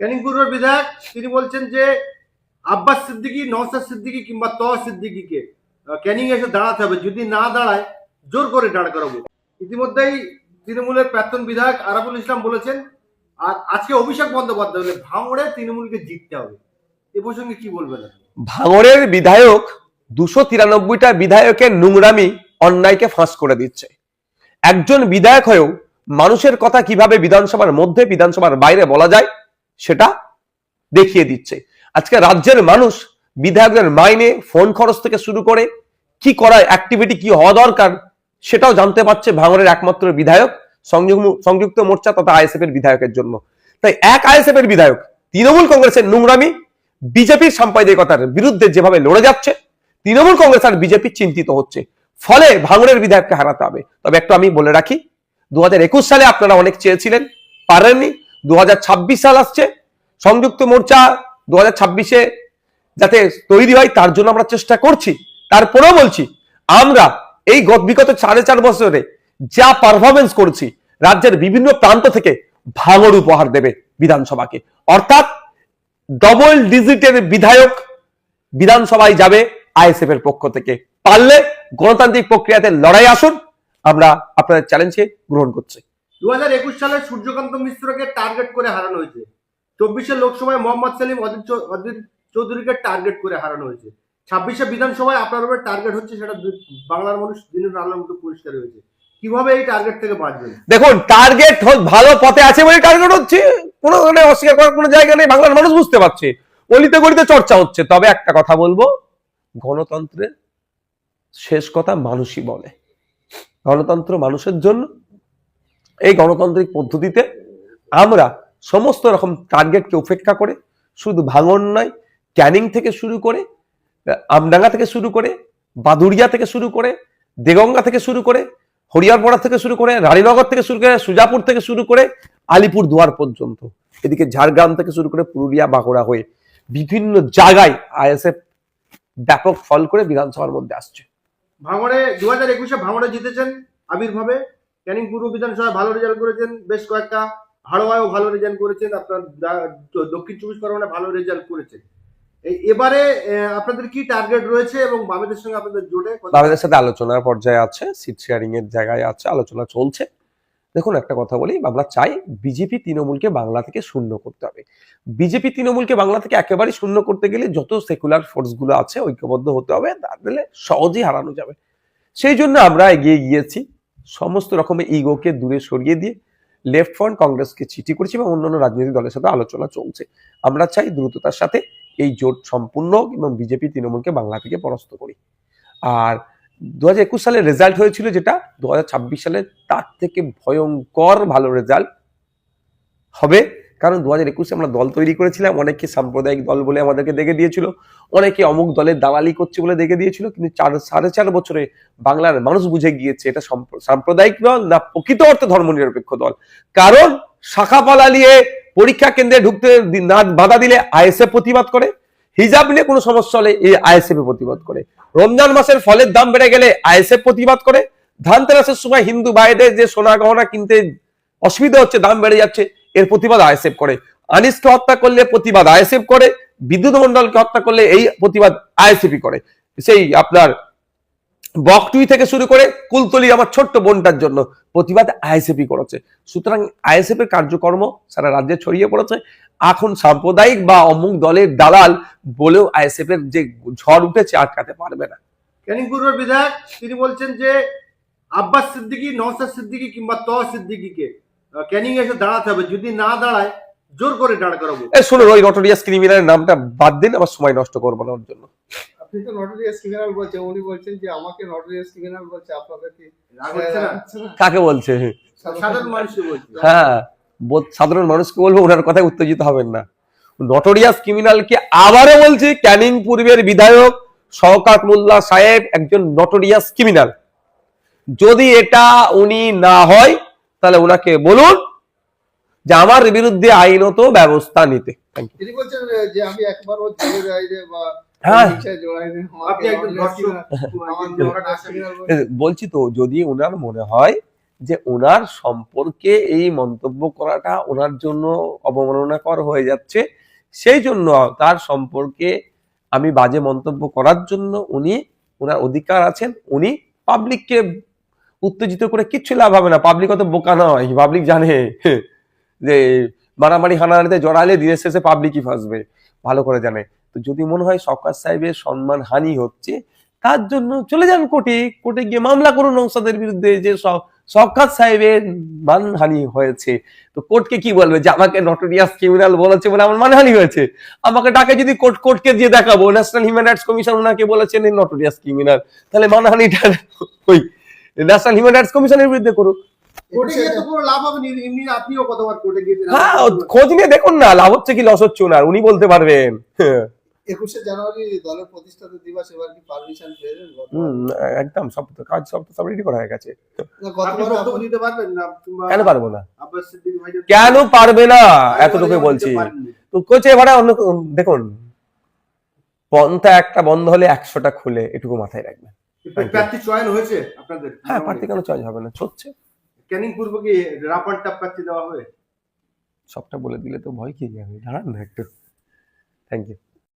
ক্যানিং বিধায়ক, তিনি বলছেন যে আব্বাস সিদ্দিকী নওসাদ সিদ্দিকী কিংবা ত সিদ্দিকীকে ক্যানিং এসে দাঁড়াতে হবে। যদি না দাঁড়ায়, জোর করে দাঁড় করাবো। ইতিমধ্যেই তৃণমূলের প্রাক্তন বিধায়ক আরাফুল ইসলাম বলেছেন, আর আজকে অভিষেক বন্দ্যোপাধ্যায় বলে ভাঙড়ে তৃণমূলকে জিততে হবে। এ প্রসঙ্গে কি বলবেন ভাঙড়ের বিধায়ক দুশো তিরানব্বইটা বিধায়কের নোংরামি অন্যায়কে ফাঁস করে দিচ্ছে। একজন বিধায়ক হয়েও মানুষের কথা কীভাবে বিধানসভার মধ্যে, বিধানসভার বাইরে বলা যায় সেটা দেখিয়ে দিচ্ছে। আজকে রাজ্যের মানুষ বিধায়কদের মাইনে, ফোন খরচ থেকে শুরু করে কি করা অ্যাক্টিভিটি কি হওয়া দরকার, সেটাও জানতে পারছে ভাঙড়ের একমাত্র বিধায়ক সংযুক্ত- মোর্চা তথা আইএসএফ এর বিধায়কের জন্য। তাই এক আইএসএফ এর বিধায়ক তৃণমূল কংগ্রেসের নোংরামি বিজেপির সাম্প্রদায়িকতার বিরুদ্ধে যেভাবে লড়ে যাচ্ছে, তৃণমূল কংগ্রেস আর বিজেপি চিন্তিত হচ্ছে। ফলে ভাঙড়ের বিধায়ককে হারাতে হবে। তবে একটু আমি বলে রাখি দু হাজার একুশ সালে আপনারা অনেক চেয়েছিলেন, পারেননি দু হাজার ছাব্বিশ সাল আসছে। সংযুক্ত মোর্চা দু ছাব্বিশে যাতে তৈরি হয়, তার জন্য আমরা চেষ্টা করছি। তারপরেও বলছি, আমরা এই গত- বিগত সাড়ে চার বছরে যা পারফরমেন্স করছি, রাজ্যের বিভিন্ন প্রান্ত থেকে ভাঙড় উপহার দেবে বিধানসভাকে। অর্থাৎ ডবল ডিজিটের বিধায়ক বিধানসভায় যাবে আইএসএফ এর পক্ষ থেকে। পারলে গণতান্ত্রিক প্রক্রিয়াতে লড়াই আসুন। আমরা আপনাদের চ্যালেঞ্জকে গ্রহণ করছি। দু হাজার একুশ সালে সূর্যকান্ত মিশ্রকে টার্গেট করে হারানো হয়েছে। চব্বিশে লোকসভায় মোহাম্মদ সেলিম, অজিত অজিত চৌধুরীকে টার্গেট করে হারানো হয়েছে। ছাব্বিশে বিধানসভায় আপনার উপর টার্গেট হচ্ছে সেটা বাংলার মানুষ দিনের আলোর মতো পরিষ্কার হয়েছে। কীভাবে এই টার্গেট থেকে বাঁচবেন? দেখুন, টার্গেট ভালো পথে আছে বলে টার্গেট হচ্ছে, কোনো মানে অস্বীকার করার কোনো জায়গা নেই, বাংলার মানুষ বুঝতে পারছে। অলিতে গলিতে চর্চা হচ্ছে। তবে একটা কথা বলব, গণতন্ত্রের শেষ কথা মানুষই বলে। গণতন্ত্র মানুষের জন্য এই গণতান্ত্রিক পদ্ধতিতে আমরা সমস্ত রকম টার্গেটকে উপেক্ষা করে, শুধু ভাঙন নয় ক্যানিং থেকে শুরু করে, আমডাঙ্গা থেকে শুরু করে বাদুরিয়া থেকে শুরু করে, দেগঙ্গা থেকে শুরু করে হরিয়ারপাড়া থেকে শুরু করে, রানীনগর থেকে শুরু করে, সুজাপুর থেকে শুরু করে আলিপুর দুয়ার পর্যন্ত। এদিকে ঝাড়গ্রাম থেকে শুরু করে পুরুলিয়া, বাঁকুড়া হয়ে বিভিন্ন জায়গায় আইএসএফ ব্যাপক ফল করে বিধানসভার মধ্যে আসছে। ভাঙড়ে দু হাজার একুশে ভাঙড়ে জিতেছেন আবির্ভাবে ক্যানিং পূর্ব বিধানসভায় ভালো রেজাল্ট করেছেন, বেশ কয়েকটা হাড়োয়ায়ও ভালো রেজাল্ট করেছেন, আপনার দক্ষিণ চব্বিশ পরগনায় ভালো রেজাল্ট করেছেন। এবারে আপনাদের কি টার্গেট রয়েছে এবং বামেদের সঙ্গে আপনাদের জোটে বাংলাদেশের সাথে আলোচনার পর্যায়ে আছে সিট শেয়ারিং এর জায়গায় আছে, আলোচনা চলছে। দেখুন, একটা কথা বলি, আমরা চাই বিজেপি তৃণমূলকে বাংলা থেকে শূন্য করতে হবে। বিজেপি তৃণমূলকে বাংলা থেকে একেবারেই শূন্য করতে গেলে যত সেকুলার ফোর্সগুলো আছে, ঐক্যবদ্ধ হতে হবে তাহলে সহজেই হারানো যাবে। সেই জন্য আমরা এগিয়ে গিয়েছি। সমস্ত রকমের ইগোকে দূরে সরিয়ে দিয়ে লেফট ফ্রন্ট কংগ্রেসকে চিঠি করেছে এবং অন্যান্য রাজনৈতিক দলের সাথে আলোচনা চলছে। আমরা চাই দ্রুততার সাথে এই জোট সম্পূর্ণ এবং বিজেপি, তৃণমূলকে বাংলা থেকে পরাস্ত করি। আর দু হাজার একুশ সালে রেজাল্ট হয়েছিল যেটা দু হাজার ছাব্বিশ সালে তার থেকে ভয়ঙ্কর ভালো রেজাল্ট হবে কারণ দু হাজার একুশে আমরা দল তৈরি করেছিলাম অনেকে সাম্প্রদায়িক দল বলে আমাদেরকে দেখে দিয়েছিল, অনেকে অমুক দলের দালালি করছে বলে দেখে দিয়েছিল, কিন্তু চার, সাড়ে চার বছরে বাংলার মানুষ বুঝে গিয়েছে এটা সম্প- সাম্প্রদায়িক দল না প্রকৃত অর্থে ধর্মনিরপেক্ষ দল। কারণ শাখা পালা নিয়ে পরীক্ষা কেন্দ্রে ঢুকতে না, বাধা দিলে আইএসএফ প্রতিবাদ করে, হিজাব নিয়ে কোনো সমস্যা হলে এই আইএসএফ প্রতিবাদ করে। রমজান মাসের ফলের দাম বেড়ে গেলে আইএসএফ প্রতিবাদ করে। ধানতেরাসের সময় হিন্দু ভাইদের যে সোনা গহনা কিনতে অসুবিধা হচ্ছে, দাম বেড়ে যাচ্ছে। এর প্রতিবাদ আইএসএফ করে। আনিসকে হত্যা করলে প্রতিবাদ আইএসএফ করে, বিদ্যুৎ মন্ডলকে হত্যা করলে এই প্রতিবাদ আইএসএফই করে। সেই আপনার বকটুই থেকে শুরু করে কুলতলি আমার ছোট্ট বোনটার জন্য প্রতিবাদ আইএসএফই করেছে। সুতরাং আইএসএফ এর কার্যকর্ম সারা রাজ্যে ছড়িয়ে পড়েছে। এখন সাম্প্রদায়িক বা অমুক দলের দালাল বলেও আইএসএফ এর যে ঝড় উঠেছে আটকাতে পারবে না। বিধায়ক, তিনি বলছেন যে আব্বাস সিদ্দিকি নওসাদ সিদ্দিকি কিংবা তহ সিদ্দিকীকে ক্যানিং এসে দাঁড়াতে হবে। যদি না দাঁড়ায় জোর করে দাঁড় করাবো। এই শুনুন ওই নটোরিয়াস ক্রিমিনালের নামটা বাদ দিন আমার সময় নষ্ট করব না ওর জন্য। আপনি তো নটোরিয়াস ক্রিমিনাল বলছেন উনি বলছেন যে আমাকে নটোরিয়াস ক্রিমিনাল বলছে আপনাদের কি রাগ হচ্ছে না? হচ্ছে না? কাকে বলছে? সাধারণ মানুষকে বলছি। হ্যাঁ বোধ- সাধারণ মানুষকে বলব ওনার কথায় উত্তেজিত হবেন না। নটোরিয়াস ক্রিমিনালকে আবারও বলছি ক্যানিং পূর্বের বিধায়ক শওকাত মোল্লা সাহেব একজন নটোরিয়াস ক্রিমিনাল। যদি এটা উনি না হয় তাহলে ওনাকে বলুন যে আমার বিরুদ্ধে আইনত ব্যবস্থা নিতে। হ্যাঁ। বলছি তো যদি ওনার মনে হয় যে ওনার সম্পর্কে এই মন্তব্য করাটা ওনার জন্য অবমাননাকর হয়ে যাচ্ছে সেই জন্য তার সম্পর্কে আমি বাজে মন্তব্য করার জন্য উনি ওনার অধিকার আছেন উনি পাবলিককে উত্তেজিত করে কিচ্ছু লাভ হবে না। পাবলিক অত বোকা নয় পাবলিক জানে। যে মারামারি হানাহানিতে জড়ালে দিনের শেষে পাবলিকই ফাঁসবে, ভালো করে জানে। তো যদি মনে হয় সরকার সাহেবের সম্মান হানি হচ্ছে, তার জন্য চলে যান কোর্টে। কোর্টে গিয়ে মামলা করুন নৌসাদের বিরুদ্ধে যে সরকার সাহেবের মানহানি হয়েছে। তো কোর্টকে কি বলবে যে, আমাকে নটোরিয়াস ক্রিমিনাল বলেছে বলে আমার মানহানি হয়েছে? আমাকে ডাকে যদি কোর্ট, কোর্টকে দিয়ে দেখাবো। ন্যাশনাল হিউম্যান রাইটস কমিশন ওনাকে বলেছেন নটোরিয়াস ক্রিমিনাল তাহলে মানহানিটা ওই ন্যাশনাল হিউম্যান রাইটস কমিশনের বিরুদ্ধে করুক। হ্যাঁ খোঁজ নিয়ে দেখুন না লাভ হচ্ছে কি লস হচ্ছে উনি বলতে পারবেন। একুশে জানুয়ারি দলের প্রতিষ্ঠাতা দিবস এবার কি পারমিশন পেয়েছেন একদম সব তো কাজ সব তো সব রেডি করা হয়ে গেছে। না, আপনি গতবার বক্তব্য দিতে পারবেন না কিংবা কেন পারব না? কেন পারবে না? এতটুকু বলে বলছি। তো কোচে ভাড়া অন্য দেখুন পন্থা একটা বন্ধ হলে একশোটা খুলে এটুকু মাথায় রাখবেন। প্রার্থী চয়ন হয়েছে আপনাদের হ্যাঁ প্রার্থী কেন চয়েস হবে না চলছে ক্যানিং পূর্ব কি রাপার টাপ প্রার্থী দেওয়া হবে? সবটা বলে দিলে তো ভয় কি যাবে। দাঁড়ান না একটু। Thank you